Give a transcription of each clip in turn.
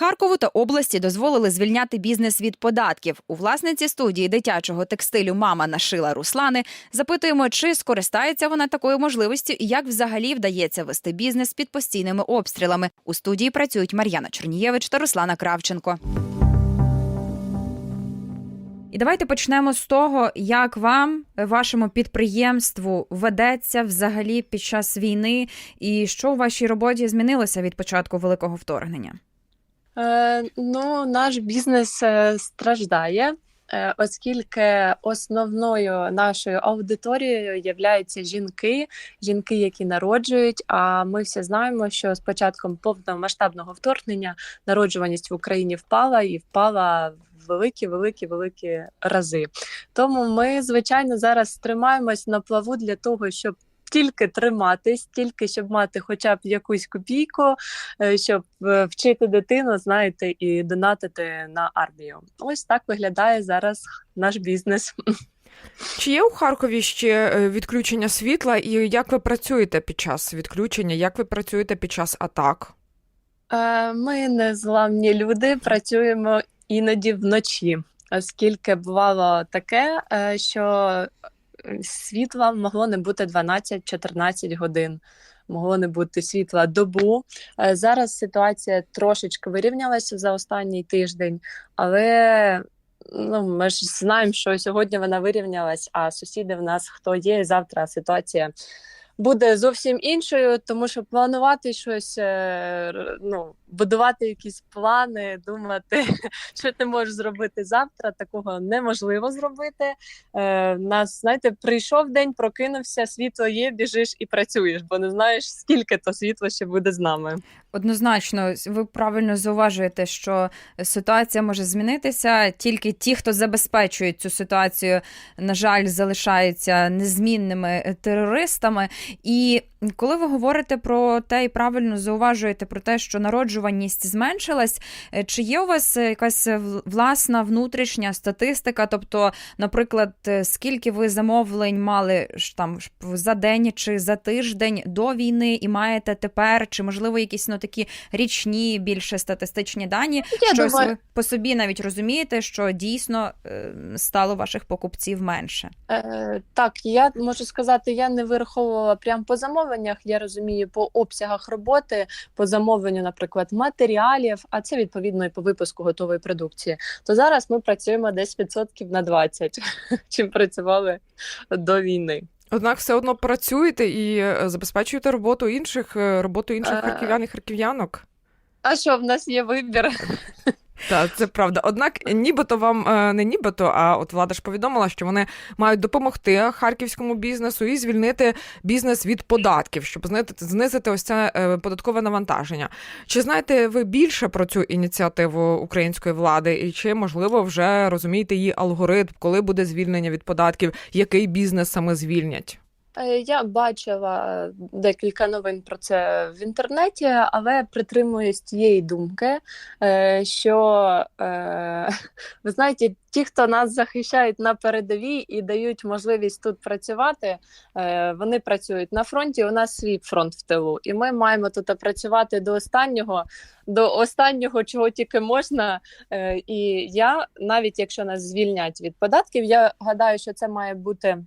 Харкову та області дозволили звільняти бізнес від податків. У власниці студії дитячого текстилю Мама нашила Руслани. Запитуємо, чи скористається вона такою можливістю і як взагалі вдається вести бізнес під постійними обстрілами. У студії працюють Мар'яна Чорнієвич та Руслана Кравченко. І давайте почнемо з того, як вам, вашому підприємству, ведеться взагалі під час війни, і що у вашій роботі змінилося від початку великого вторгнення. Е, ну, наш бізнес е, страждає, е, оскільки основною нашою аудиторією являються жінки, жінки, які народжують. А ми всі знаємо, що з початком повномасштабного вторгнення народжуваність в Україні впала і впала великі, великі, великі рази. Тому ми, звичайно, зараз тримаємось на плаву для того, щоб. Тільки триматись, тільки щоб мати хоча б якусь копійку, е, щоб е, вчити дитину, знаєте, і донатити на армію. Ось так виглядає зараз наш бізнес. Чи є у Харкові ще е, відключення світла, і як ви працюєте під час відключення? Як ви працюєте під час атак? Ми незламні люди, працюємо іноді вночі, оскільки бувало таке, що світла могло не бути 12-14 годин. Могло не бути світла добу. Е, Зараз ситуація трошечки вирівнялася за останній тиждень, але ну, ми ж знаємо, що сьогодні вона вирівнялась, а сусіди в нас хто є, і завтра ситуація буде зовсім іншою, тому що планувати щось, е, ну, будувати якісь плани, думати, що ти можеш зробити завтра, такого неможливо зробити. Е, нас, знаєте, прийшов день, прокинувся, світло є, біжиш і працюєш, бо не знаєш, скільки то світло ще буде з нами. Однозначно, ви правильно зауважуєте, що ситуація може змінитися. Тільки ті, хто забезпечує цю ситуацію, на жаль, залишаються незмінними терористами. І коли ви говорите про те і правильно зауважуєте про те, що народжуваність зменшилась, е, чи є у вас якась власна внутрішня статистика? Тобто, наприклад, е, скільки ви замовлень мали там за день чи за тиждень до війни і маєте тепер, чи можливо якісь ну такі річні більше статистичні дані? Я Щось думаю, ви по собі навіть розумієте, що дійсно е, стало ваших покупців менше. Е, так, я можу сказати, я не вираховувала прямо по замовленнях. Я розумію по обсягах роботи, по замовленню, наприклад, матеріалів, а це відповідно і по випуску готової продукції. То зараз ми працюємо десь відсотків на 20, чим працювали до війни. Однак все одно працюєте і е, забезпечуєте роботу інших, е, роботу інших Е. харків'ян і харків'янок. А що в нас є вибір? Так, це правда. Однак, нібито вам е, не нібито, а от влада ж повідомила, що вони мають допомогти харківському бізнесу і звільнити бізнес від податків, щоб знизити, ось це е, податкове навантаження. Чи знаєте ви більше про цю ініціативу української влади, і чи можливо вже розумієте її алгоритм, коли буде звільнення від податків, який бізнес саме звільнять? Е, Я бачила е, декілька новин про це в інтернеті, але притримуюсь тієї думки, е, що ви знаєте, ті, хто нас захищають на передовій і дають можливість тут працювати, вони працюють на фронті. У нас свій фронт в тилу, і ми маємо тут працювати до останнього, до останнього, чого тільки можна. І я, навіть якщо нас звільнять від податків, я гадаю, що це має бути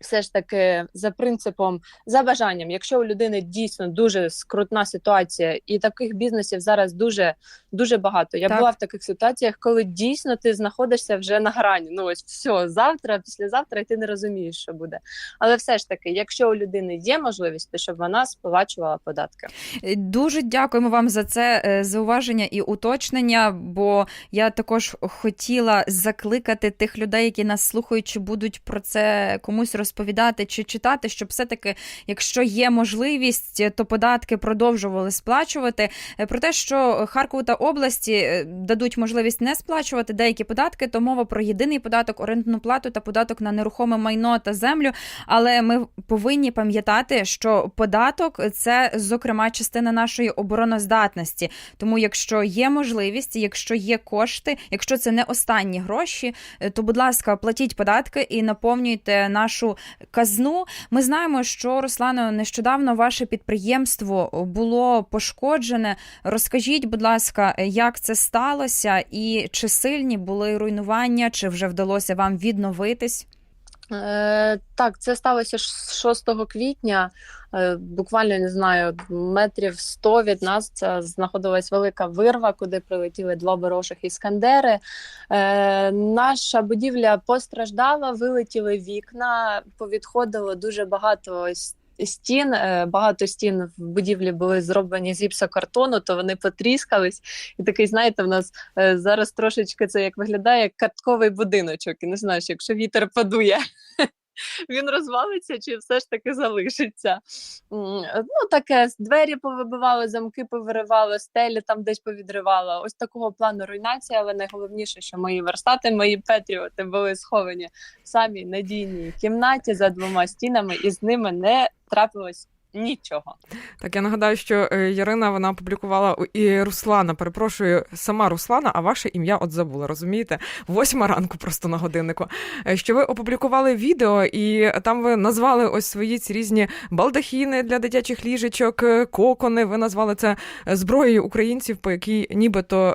все ж таки за принципом, за бажанням, якщо у людини дійсно дуже скрутна ситуація, і таких бізнесів зараз дуже дуже багато. Я Так. була в таких ситуаціях, коли дійсно ти знаходишся вже на грані. Ну ось все, завтра, післязавтра, і ти не розумієш, що буде. Але все ж таки, якщо у людини є можливість, то щоб вона сплачувала податки. Е, Дуже дякуємо вам за це е, зауваження і уточнення. Бо я також хотіла закликати тих людей, які нас слухають, чи будуть про це комусь розповідати чи читати, щоб все-таки, якщо є можливість, то податки продовжували сплачувати. Е, Про те, що Харкову та області е, дадуть можливість не сплачувати деякі податки, то мова про єдиний податок, орендну плату та податок на нерухоме майно та землю. Але ми повинні пам'ятати, що податок це зокрема частина нашої обороноздатності. Тому, якщо є можливість, якщо є кошти, якщо це не останні гроші, е, то будь ласка, платіть податки і наповнюйте нашу казну. Ми знаємо, що Руслано, нещодавно ваше підприємство було пошкоджене. Розкажіть, будь ласка, як це сталося, і чи сильні були руйнування, чи вже вдалося вам відновитись? Е, так, це сталося ш- 6 квітня. Е, буквально не знаю, метрів 100 від нас це знаходилась велика вирва, куди прилетіли два ворожих іскандери. Е, наша будівля постраждала, вилетіли вікна, повідходило дуже багато с- стін. Е, багато стін в будівлі були зроблені з гіпсокартону, то вони потріскались. І такий, знаєте, в нас е, зараз трошечки це як виглядає як картковий будиночок. І не знаєш, якщо вітер подує. Він розвалиться чи все ж таки залишиться. Ну, таке двері повибивали, замки повиривали, стелі там десь повідривало. Ось такого плану руйнація, але найголовніше, що мої верстати, мої петріоти були сховані в самій надійній кімнаті за двома стінами, і з ними не трапилось нічого. Так, я нагадаю, що е, Ярина вона опублікувала і Руслана. Перепрошую, сама Руслана, а ваше ім'я от забула, розумієте? Восьма ранку просто на годиннику. Е, Що ви опублікували відео, і там ви назвали ось свої ці різні балдахіни для дитячих ліжечок, е, кокони. Ви назвали це зброєю українців, по якій нібито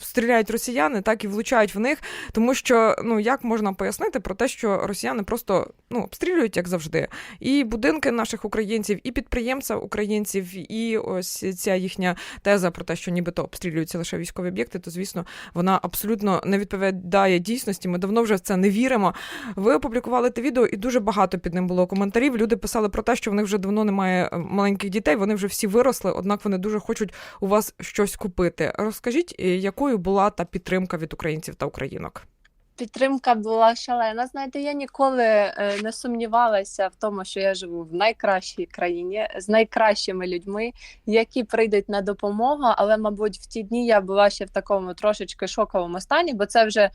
стріляють росіяни, так і влучають в них. Тому що ну як можна пояснити про те, що росіяни просто ну обстрілюють як завжди і будинки наших українців, і підприємця українців, і ось ця їхня теза про те, що нібито обстрілюються лише військові об'єкти, то звісно вона абсолютно не відповідає дійсності. Ми давно вже в це не віримо. Ви опублікували те відео, і дуже багато під ним було коментарів. Люди писали про те, що в них вже давно немає е, маленьких дітей. Вони вже всі виросли, однак вони дуже хочуть у вас щось купити. Розкажіть, е, якою була та підтримка від українців та українок? Підтримка була шалена. Знаєте, я ніколи е, не сумнівалася в тому, що я живу в найкращій країні з найкращими людьми, які прийдуть на допомогу. Але, мабуть, в ті дні я була ще в такому трошечки шоковому стані, бо це вже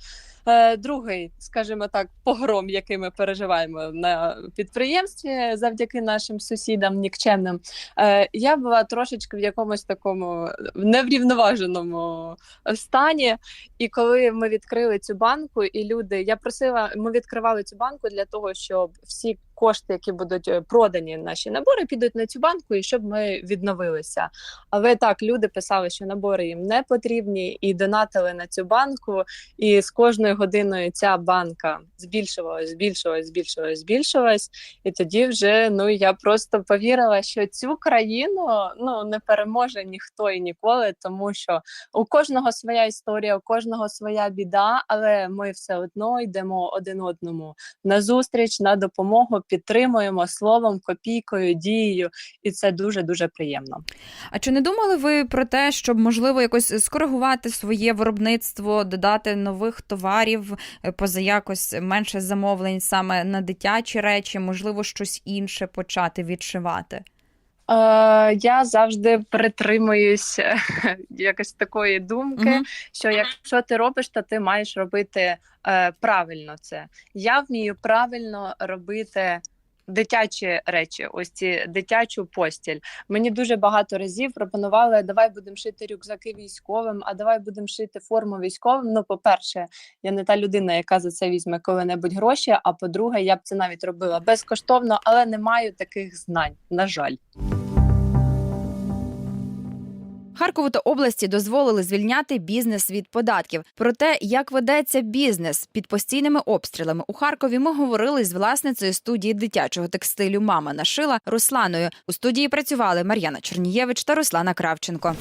е, другий, скажімо так, погром, який ми переживаємо на підприємстві завдяки нашим сусідам нікчемним. Е, я була трошечки в якомусь такому неврівноваженому стані. І коли ми відкрили цю банку, і люди, я просила, ми відкривали цю банку для того, щоб всі кошти, які будуть е, продані наші набори, підуть на цю банку, і щоб ми відновилися. Але так, люди писали, що набори їм не потрібні, і донатили на цю банку. І з кожною годиною ця банка збільшувалась, збільшувалась, збільшувалась, збільшувалась. І тоді вже ну я просто повірила, що цю країну ну не переможе ніхто і ніколи, тому що у кожного своя історія, у кожного своя біда, але ми все одно йдемо один одному на зустріч, на допомогу, підтримуємо словом, копійкою, дією, і це дуже дуже приємно. А чи не думали ви про те, щоб можливо якось скоригувати своє виробництво, додати нових товарів, е, поза якось менше замовлень саме на дитячі речі, можливо, щось інше почати відшивати? Е, я завжди притримуюсь е, якось такої думки, Мгм. що якщо ти робиш, то ти маєш робити е, правильно це. Я вмію правильно робити. Дитячі речі, ось ці дитячу постіль. Мені дуже багато разів пропонували: давай будемо шити рюкзаки військовим, а давай будемо шити форму військовим. Ну, по-перше, я не та людина, яка за це візьме коли-небудь гроші. А по-друге, я б це навіть робила безкоштовно, але не маю таких знань. На жаль. Харкову та області дозволили звільняти бізнес від податків. Про те, як ведеться бізнес під постійними обстрілами у Харкові, ми говорили з власницею студії дитячого текстилю Мама нашила Русланою. У студії працювали Мар'яна Чернієвич та Руслана Кравченко.